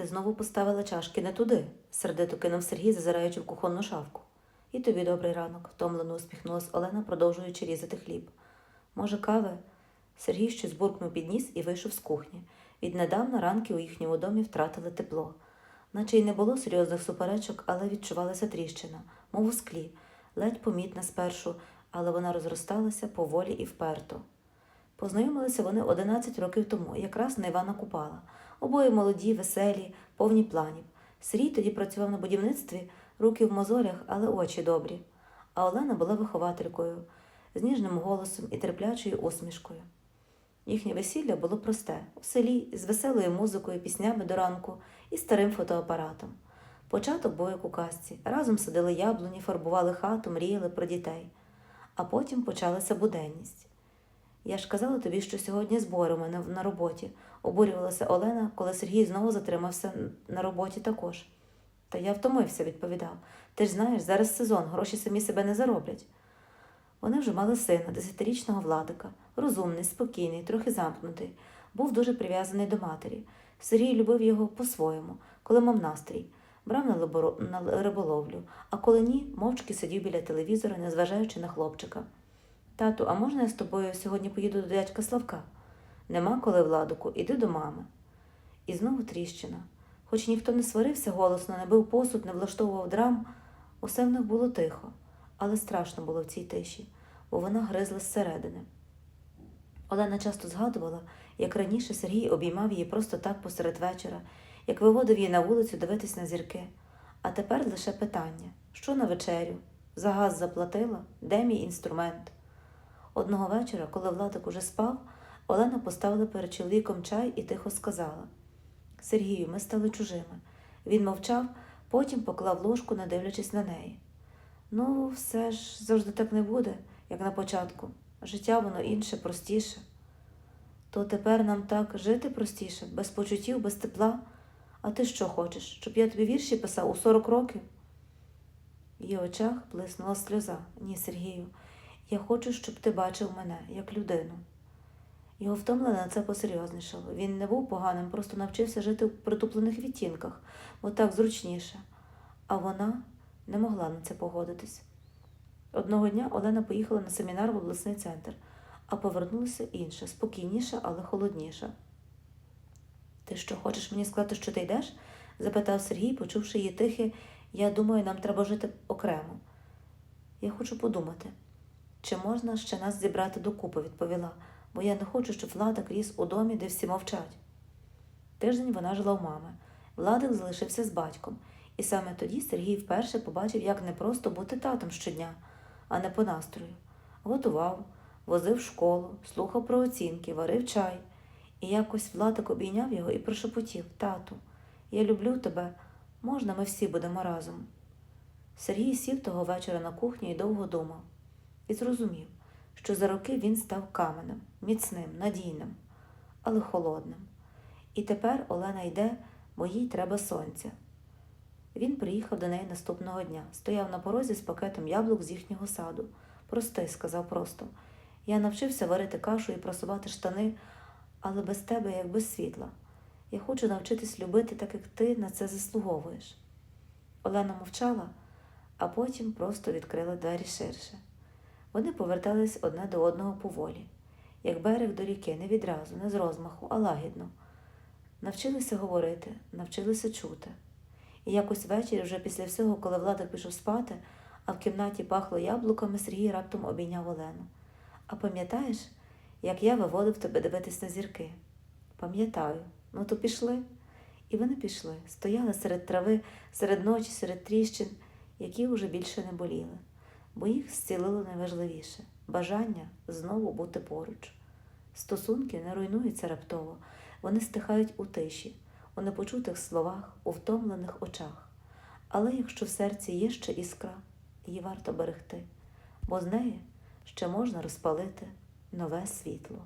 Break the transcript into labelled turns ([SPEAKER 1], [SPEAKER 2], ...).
[SPEAKER 1] Ти знову поставила чашки не туди, сердито кинув Сергій, зазираючи в кухонну шафку. І тобі добрий ранок, втомлено усміхнулась Олена, продовжуючи різати хліб. Може, кави? Сергій щось буркнув під ніс і вийшов з кухні. Віднедавна ранки у їхньому домі втратили тепло. Наче й не було серйозних суперечок, але відчувалася тріщина, мов у склі, ледь помітна спершу, але вона розросталася поволі і вперто. Познайомилися вони 11 років тому, якраз на Івана Купала. Обоє молоді, веселі, повні планів. Сергій тоді працював на будівництві, руки в мозолях, але очі добрі. А Олена була вихователькою, з ніжним голосом і терплячою усмішкою. Їхнє весілля було просте у селі з веселою музикою, піснями до ранку і старим фотоапаратом. Початок був як у казці. Разом садили яблуні, фарбували хату, мріяли про дітей. А потім почалася буденність. Я ж казала тобі, що сьогодні збори у мене на роботі, обурювалася Олена, коли Сергій знову затримався на роботі також. Та я втомився, відповідав. Ти ж знаєш, зараз сезон, гроші самі себе не зароблять. Вони вже мали сина, десятирічного владика, розумний, спокійний, трохи замкнутий, був дуже прив'язаний до матері. Сергій любив його по-своєму, коли мав настрій, брав на, либоро- на риболовлю, а коли ні, мовчки сидів біля телевізора, незважаючи на хлопчика. Тату, а можна я з тобою сьогодні поїду до дядька Славка? Нема коли, Владику, іди до мами. І знову тріщина. Хоч ніхто не сварився голосно, не бив посуд, не влаштовував драм, усе в них було тихо, але страшно було в цій тиші, бо вона гризла зсередини. Олена часто згадувала, як раніше Сергій обіймав її просто так посеред вечора, як виводив її на вулицю дивитись на зірки. А тепер лише питання: що на вечерю? За газ заплатила? Де мій інструмент? Одного вечора, коли Владик уже спав, Олена поставила перед чоловіком чай і тихо сказала: Сергію, ми стали чужими. Він мовчав, потім поклав ложку, не дивлячись на неї. Ну, все ж завжди так не буде, як на початку. Життя воно інше, простіше. То тепер нам так жити простіше, без почуттів, без тепла. А ти що хочеш, щоб я тобі вірші писав у 40 років? В її очах блиснула сльоза. Ні, Сергію, я хочу, щоб ти бачив мене як людину. Його втомлене це посерйознішало. Він не був поганим, просто навчився жити в притуплених відтінках, бо так зручніше. А вона не могла на це погодитись. Одного дня Олена поїхала на семінар в обласний центр, а повернулася інша, спокійніша, але холодніша. Ти що, хочеш мені сказати, що ти йдеш? запитав Сергій, почувши її тихе, я думаю, нам треба жити окремо. Я хочу подумати, чи можна ще нас зібрати докупи, відповіла, бо я не хочу, щоб Владик ріс у домі, де всі мовчать. Тиждень вона жила у мами. Владик залишився з батьком, і саме тоді Сергій вперше побачив, як непросто бути татом щодня, а не по настрою. Готував, возив в школу, слухав про оцінки, варив чай. І якось Владик обійняв його і прошепотів Тату, я люблю тебе, можна ми всі будемо разом. Сергій сів того вечора на кухні і довго думав, і зрозумів, що за роки він став каменем, міцним, надійним, але холодним. І тепер Олена йде, бо їй треба сонця. Він приїхав до неї наступного дня, стояв на порозі з пакетом яблук з їхнього саду. Прости, сказав просто. Я навчився варити кашу і просувати штани, але без тебе, як без світла. Я хочу навчитись любити, так як ти на це заслуговуєш. Олена мовчала, а потім просто відкрила двері ширше. Вони повертались одне до одного поволі, як берег до ріки, не відразу, не з розмаху, а лагідно. Навчилися говорити, навчилися чути. І якось ввечері, вже після всього, коли Владик пішов спати, а в кімнаті пахло яблуками, Сергій раптом обійняв Олену. А пам'ятаєш, як я виводив тебе дивитись на зірки? Пам'ятаю, ну то пішли. І вони пішли, стояли серед трави, серед ночі, серед тріщин, які вже більше не боліли, бо їх зцілило найважливіше бажання знову бути поруч. Стосунки не руйнуються раптово, вони стихають у тиші, у непочутих словах, у втомлених очах. Але якщо в серці є ще іскра, її варто берегти, бо з неї ще можна розпалити нове світло.